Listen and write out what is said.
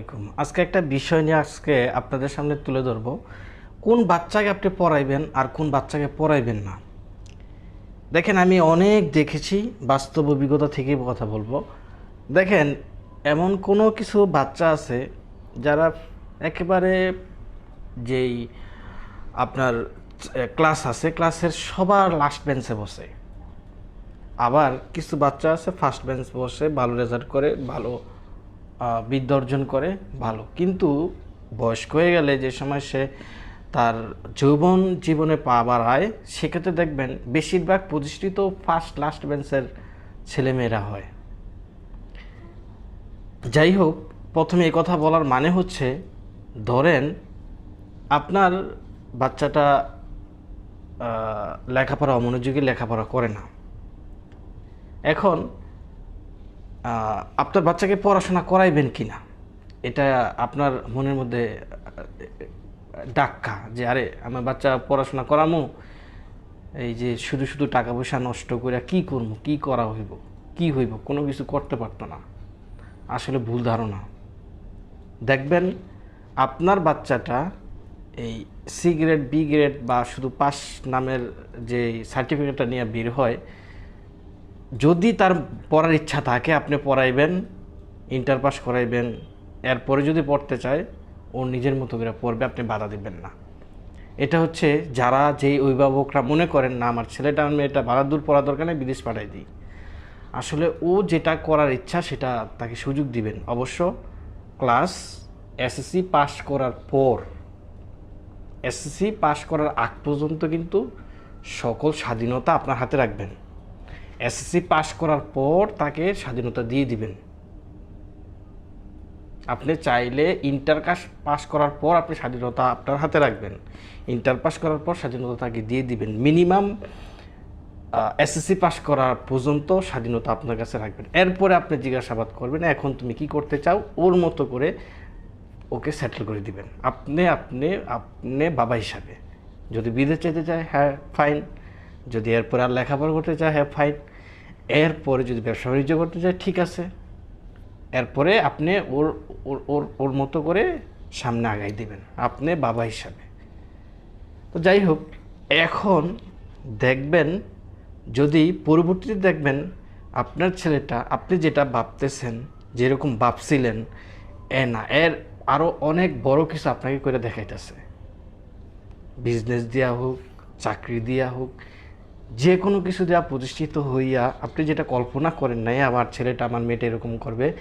আলাইকুম। আজকে একটা বিষয় নিয়ে আজকে আপনাদের সামনে তুলে ধরব। কোন বাচ্চাকে আপনি পড়াইবেন আর কোন বাচ্চাকে পড়াইবেন না? দেখেন, আমি অনেক দেখেছি, বাস্তব অভিজ্ঞতা থেকেই কথা বলব। দেখেন, এমন কোনো কিছু বাচ্চা আছে যারা একেবারে যেই আপনার ক্লাস আছে, ক্লাসের সবার লাস্ট বেঞ্চে বসে। আবার কিছু বাচ্চা আছে ফার্স্ট বেঞ্চ বসে, ভালো রেজাল্ট করে, ভালো বিদ্যা অর্জন করে, ভালো। কিন্তু বয়স্ক হয়ে গেলে যে সময় সে তার যৌবন জীবনে পা বাড়ায়, সেক্ষেত্রে দেখবেন বেশিরভাগ প্রতিষ্ঠিত ফার্স্ট লাস্ট বেঞ্চের ছেলেমেয়েরা হয়। যাই হোক, প্রথমে এই কথা বলার মানে হচ্ছে, ধরেন আপনার বাচ্চাটা লেখাপড়া অমনোযোগী লেখাপড়া করে না। এখন আপনার বাচ্চাকে পড়াশোনা করাইবেন কি না এটা আপনার মনের মধ্যে ডাক্কা যে, আরে, আমার বাচ্চা পড়াশোনা করামো, এই যে শুধু শুধু টাকা পয়সা নষ্ট করে কি করব কি করা হইব, কি হইব, কোনো কিছু করতে পারতো না। আসলে ভুল ধারণা। দেখবেন, আপনার বাচ্চাটা এই সি গ্রেড বি গ্রেড বা শুধু পাস নামের যে সার্টিফিকেটটা নিয়ে বের হয় যদি তার পড়ার ইচ্ছা থাকে, আপনি পড়াইবেন, ইন্টার পাস করাইবেন, এরপরে যদি পড়তে চায় ওর নিজের মতো করে পড়বে, আপনি বাধা দিবেন না। এটা হচ্ছে যারা যেই অভিভাবকরা মনে করেন, না, আমার ছেলেটা আমার মেয়েটা ভাড়া দূর পড়া দরকার নেই, বিদেশ পাঠাই দিই। আসলে ও যেটা করার ইচ্ছা, সেটা তাকে সুযোগ দিবেন। অবশ্য ক্লাস এসএসসি পাস করার পর, এসএসসি পাস করার আগ পর্যন্ত কিন্তু সকল স্বাধীনতা আপনার হাতে রাখবেন। এসএসসি পাস করার পর তাকে স্বাধীনতা দিয়ে দিবেন। আপনি চাইলে ইন্টার পাস করার পর আপনি স্বাধীনতা আপনার হাতে রাখবেন। ইন্টার পাস করার পর স্বাধীনতা তাকে দিয়ে দিবেন। মিনিমাম এসএসসি পাস করার পর্যন্ত স্বাধীনতা আপনার কাছে রাখবেন। এরপরে আপনি জিজ্ঞাসাবাদ করবেন, এখন তুমি কি করতে চাও? ওর মতো করে ওকে সেটেল করে দিবেন। আপনি আপনি আপনি বাবা হিসাবে। যদি বিদেশ যেতে চায় হ্যাঁ ফাইন যদি এরপরে আর লেখাপড়া করতে চায় হ্যাঁ ফাইন এরপরে যদি ব্যবসা বাণিজ্য করতে চায়, ঠিক আছে। এরপরে আপনি ওর ওর ওর ওর মতো করে সামনে আগাই দিবেন, আপনি বাবা হিসাবে। তো যাই হোক, এখন দেখবেন, যদি পরবর্তীতে দেখবেন আপনার ছেলেটা, আপনি যেটা ভাবতেছেন, যেরকম ভাবছিলেন, এ না, এর আরও অনেক বড় কিছু আপনাকে করে দেখাইতেছে। বিজনেস দেওয়া হোক, চাকরি দেওয়া হোক যে কোনো কিছু দেওয়া প্রতিষ্ঠিত হইয়া আপনি যেটা কল্পনা করেন নাই, আমার ছেলেটা, আমার মেয়েটা এরকম করবে